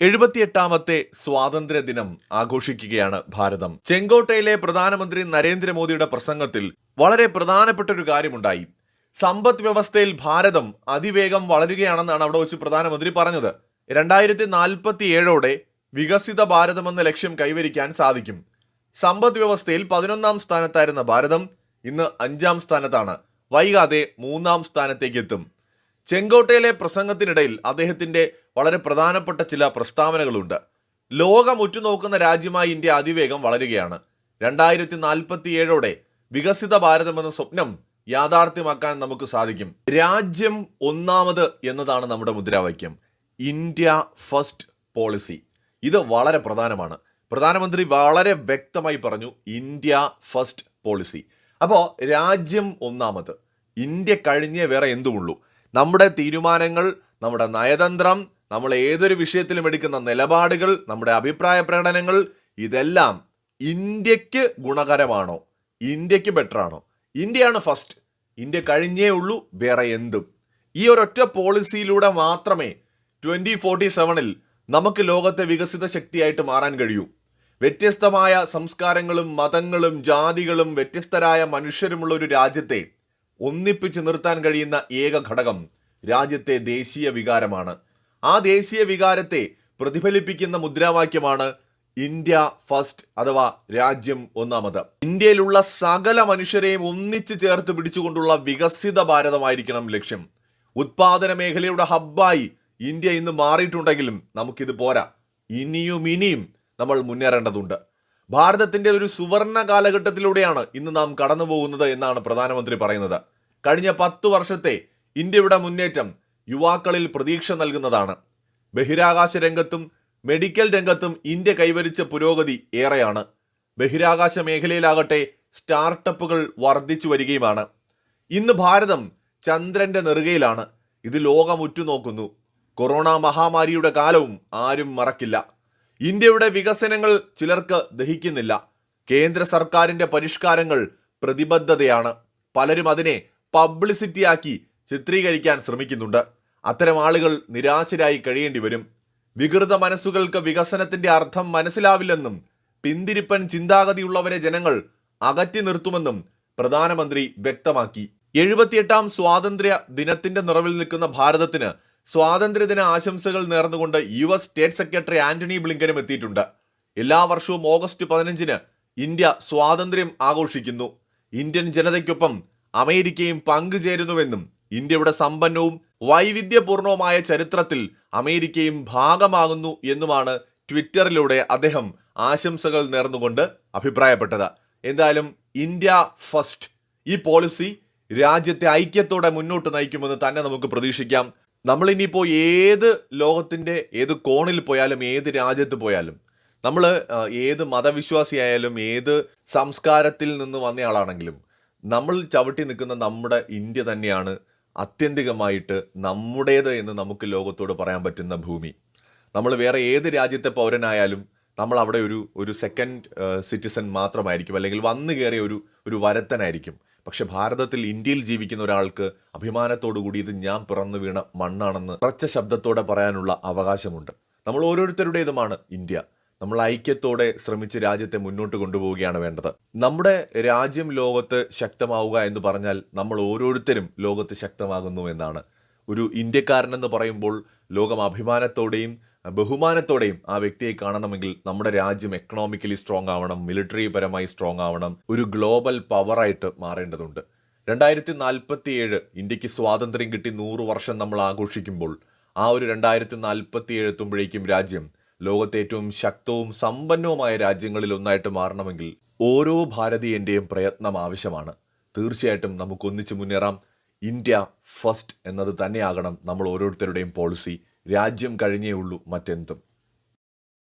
എഴുപത്തിയെട്ടാമത്തെ സ്വാതന്ത്ര്യ ദിനം ആഘോഷിക്കുകയാണ് ഭാരതം. ചെങ്കോട്ടയിലെ പ്രധാനമന്ത്രി നരേന്ദ്രമോദിയുടെ പ്രസംഗത്തിൽ വളരെ പ്രധാനപ്പെട്ട ഒരു കാര്യമുണ്ടായി. സമ്പദ് വ്യവസ്ഥയിൽ ഭാരതം അതിവേഗം വളരുകയാണെന്നാണ് അവിടെ വെച്ച് പ്രധാനമന്ത്രി പറഞ്ഞത്. രണ്ടായിരത്തി നാൽപ്പത്തി ഏഴോടെ വികസിത ഭാരതം എന്ന ലക്ഷ്യം കൈവരിക്കാൻ സാധിക്കും. സമ്പദ് വ്യവസ്ഥയിൽ പതിനൊന്നാം സ്ഥാനത്തായിരുന്ന ഭാരതം ഇന്ന് അഞ്ചാം സ്ഥാനത്താണ്. വൈകാതെ മൂന്നാം സ്ഥാനത്തേക്ക് എത്തും ചെങ്കോട്ടയിലെ പ്രസംഗത്തിനിടയിൽ അദ്ദേഹത്തിന്റെ വളരെ പ്രധാനപ്പെട്ട ചില പ്രസ്താവനകളുണ്ട്. ലോകം ഉറ്റുനോക്കുന്ന രാജ്യമായി ഇന്ത്യ അതിവേഗം വളരുകയാണ്. രണ്ടായിരത്തി നാൽപ്പത്തി ഏഴോടെ വികസിത ഭാരതം എന്ന സ്വപ്നം യാഥാർത്ഥ്യമാക്കാൻ നമുക്ക് സാധിക്കും. രാജ്യം ഒന്നാമത് എന്നതാണ് നമ്മുടെ മുദ്രാവാക്യം. India first policy. ഇത് വളരെ പ്രധാനമാണ്. പ്രധാനമന്ത്രി വളരെ വ്യക്തമായി പറഞ്ഞു ഇന്ത്യ ഫസ്റ്റ് പോളിസി. അപ്പോൾ രാജ്യം ഒന്നാമത്. ഇന്ത്യ കഴിഞ്ഞേ വേറെ എന്തുമുള്ളൂ. നമ്മുടെ തീരുമാനങ്ങൾ നമ്മുടെ നയതന്ത്രം നമ്മൾ ഏതൊരു വിഷയത്തിലും എടുക്കുന്ന നിലപാടുകൾ നമ്മുടെ അഭിപ്രായ പ്രകടനങ്ങൾ ഇതെല്ലാം ഇന്ത്യയ്ക്ക് ഗുണകരമാണോ? ഇന്ത്യയ്ക്ക് ബെറ്ററാണോ? ഇന്ത്യയാണ് ഫസ്റ്റ്. ഇന്ത്യ കഴിഞ്ഞേ ഉള്ളൂ വേറെ എന്തും. ഈ ഒരൊറ്റ പോളിസിയിലൂടെ മാത്രമേ ട്വന്റി ഫോർട്ടി സെവനിൽ നമുക്ക് ലോകത്തെ വികസിത ശക്തിയായിട്ട് മാറാൻ കഴിയൂ. വ്യത്യസ്തമായ സംസ്കാരങ്ങളും മതങ്ങളും ജാതികളും വ്യത്യസ്തരായ മനുഷ്യരുമുള്ള ഒരു രാജ്യത്തെ ഒന്നിപ്പിച്ച് നിർത്താൻ കഴിയുന്ന ഏക ഘടകം രാജ്യത്തെ ദേശീയ വികാരമാണ്. ആ ദേശീയ വികാരത്തെ പ്രതിഫലിപ്പിക്കുന്ന മുദ്രാവാക്യമാണ് ഇന്ത്യ ഫസ്റ്റ് അഥവാ രാജ്യം ഒന്നാമത്. ഇന്ത്യയിലുള്ള സകല മനുഷ്യരെയും ഒന്നിച്ച് ചേർത്ത് പിടിച്ചുകൊണ്ടുള്ള വികസിത ഭാരതമായിരിക്കണം ലക്ഷ്യം. ഉത്പാദന മേഖലയുടെ ഹബ്ബായി ഇന്ത്യ ഇന്ന് മാറിയിട്ടുണ്ടെങ്കിലും നമുക്കിത് പോരാ. ഇനിയും ഇനിയും നമ്മൾ മുന്നേറേണ്ടതുണ്ട്. ഭാരതത്തിന്റെ ഒരു സുവർണ കാലഘട്ടത്തിലൂടെയാണ് ഇന്ന് നാം കടന്നു പോകുന്നത് എന്നാണ് പ്രധാനമന്ത്രി പറയുന്നത്. കഴിഞ്ഞ പത്ത് വർഷത്തെ ഇന്ത്യയുടെ മുന്നേറ്റം യുവാക്കളിൽ പ്രതീക്ഷ നൽകുന്നതാണ്. ബഹിരാകാശ രംഗത്തും മെഡിക്കൽ രംഗത്തും ഇന്ത്യ കൈവരിച്ച പുരോഗതി ഏറെയാണ്. ബഹിരാകാശ മേഖലയിലാകട്ടെ സ്റ്റാർട്ടപ്പുകൾ വർദ്ധിച്ചു വരികയുമാണ്. ഇന്ന് ഭാരതം ചന്ദ്രന്റെ നെറുകയിലാണ്. ഇത് ലോകം ഉറ്റുനോക്കുന്നു. കൊറോണ മഹാമാരിയുടെ കാലവും ആരും മറക്കില്ല. ഇന്ത്യയുടെ വികസനങ്ങൾ ചിലർക്ക് ദഹിക്കുന്നില്ല. കേന്ദ്ര സർക്കാരിന്റെ പരിഷ്കാരങ്ങൾ പ്രതിബദ്ധതയാണ്. പലരും അതിനെ പബ്ലിസിറ്റിയാക്കി ചിത്രീകരിക്കാൻ ശ്രമിക്കുന്നുണ്ട്. അത്തരം ആളുകൾ നിരാശരായി കഴിയേണ്ടി വരും. വികൃത മനസ്സുകൾക്ക് വികസനത്തിന്റെ അർത്ഥം മനസ്സിലാവില്ലെന്നും പിന്തിരിപ്പൻ ചിന്താഗതിയുള്ളവരെ ജനങ്ങൾ അകറ്റി നിർത്തുമെന്നും പ്രധാനമന്ത്രി വ്യക്തമാക്കി. എഴുപത്തിയെട്ടാം സ്വാതന്ത്ര്യ ദിനത്തിന്റെ നിറവിൽ നിൽക്കുന്ന ഭാരതത്തിന് സ്വാതന്ത്ര്യദിന ആശംസകൾ നേർന്നുകൊണ്ട് U S state secretary Antony ബ്ലിങ്കനും എത്തിയിട്ടുണ്ട്. എല്ലാ വർഷവും ഓഗസ്റ്റ് പതിനഞ്ചിന് ഇന്ത്യ സ്വാതന്ത്ര്യം ആഘോഷിക്കുന്നു. ഇന്ത്യൻ ജനതയ്ക്കൊപ്പം അമേരിക്കയും പങ്കുചേരുന്നുവെന്നും ഇന്ത്യയുടെ സമ്പന്നവും വൈവിധ്യപൂർണവുമായ ചരിത്രത്തിൽ അമേരിക്കയും ഭാഗമാകുന്നു എന്നുമാണ് ട്വിറ്ററിലൂടെ അദ്ദേഹം ആശംസകൾ നേർന്നുകൊണ്ട് അഭിപ്രായപ്പെട്ടത്. എന്തായാലും ഇന്ത്യ ഫസ്റ്റ്. ഈ പോളിസി രാജ്യത്തെ ഐക്യത്തോടെ മുന്നോട്ട് നയിക്കുമെന്ന് തന്നെ നമുക്ക് പ്രതീക്ഷിക്കാം. നമ്മൾ ഇനിയിപ്പോൾ ഏത് ലോകത്തിന്റെ ഏത് കോണിൽ പോയാലും ഏത് രാജ്യത്ത് പോയാലും നമ്മൾ ഏത് മതവിശ്വാസിയായാലും ഏത് സംസ്കാരത്തിൽ നിന്ന് വന്നയാളാണെങ്കിലും നമ്മൾ ചവിട്ടി നിൽക്കുന്ന നമ്മുടെ ഇന്ത്യ തന്നെയാണ് ആത്യന്തികമായിട്ട് നമ്മുടേത് എന്ന് നമുക്ക് ലോകത്തോട് പറയാൻ പറ്റുന്ന ഭൂമി. നമ്മൾ വേറെ ഏത് രാജ്യത്തെ പൗരനായാലും നമ്മൾ അവിടെ ഒരു ഒരു സെക്കൻഡ് സിറ്റിസൺ മാത്രമായിരിക്കും. അല്ലെങ്കിൽ വന്നു കയറിയ ഒരു ഒരു വരത്തനായിരിക്കും. പക്ഷെ ഭാരതത്തിൽ ഇന്ത്യയിൽ ജീവിക്കുന്ന ഒരാൾക്ക് അഭിമാനത്തോടു കൂടി ഇത് ഞാൻ പിറന്നു വീണ മണ്ണാണെന്ന് ഉറച്ച ശബ്ദത്തോടെ പറയാനുള്ള അവകാശമുണ്ട്. നമ്മൾ ഓരോരുത്തരുടേതുമാണ് ഇന്ത്യ. നമ്മൾ ഐക്യത്തോടെ ശ്രമിച്ച് രാജ്യത്തെ മുന്നോട്ട് കൊണ്ടുപോവുകയാണ് വേണ്ടത്. നമ്മുടെ രാജ്യം ലോകത്ത് ശക്തമാവുക എന്ന് പറഞ്ഞാൽ നമ്മൾ ഓരോരുത്തരും ലോകത്ത് ശക്തമാകുന്നു എന്നാണ്. ഒരു ഇന്ത്യക്കാരനെന്ന് പറയുമ്പോൾ ലോകം അഭിമാനത്തോടെയും ബഹുമാനത്തോടെയും ആ വ്യക്തിയെ കാണണമെങ്കിൽ നമ്മുടെ രാജ്യം എക്കണോമിക്കലി സ്ട്രോങ് ആവണം മിലിറ്ററി പരമായി സ്ട്രോങ് ആവണം ഒരു ഗ്ലോബൽ പവറായിട്ട് മാറേണ്ടതുണ്ട്. രണ്ടായിരത്തി നാൽപ്പത്തി ഏഴ് ഇന്ത്യയ്ക്ക് സ്വാതന്ത്ര്യം കിട്ടി നൂറ് വർഷം നമ്മൾ ആഘോഷിക്കുമ്പോൾ ആ ഒരു രണ്ടായിരത്തി നാൽപ്പത്തി ഏഴ് എത്തുമ്പോഴേക്കും രാജ്യം ലോകത്തെ ഏറ്റവും ശക്തവും സമ്പന്നവുമായ രാജ്യങ്ങളിൽ ഒന്നായിട്ട് മാറണമെങ്കിൽ ഓരോ ഭാരതീയന്റെയും പ്രയത്നം ആവശ്യമാണ്. തീർച്ചയായിട്ടും നമുക്ക് ഒന്നിച്ച് മുന്നേറാം. ഇന്ത്യ ഫസ്റ്റ് എന്നത് തന്നെയാകണം നമ്മൾ ഓരോരുത്തരുടെയും പോളിസി രാജ്യം കഴിഞ്ഞേ ഉള്ളൂ മറ്റെന്തും.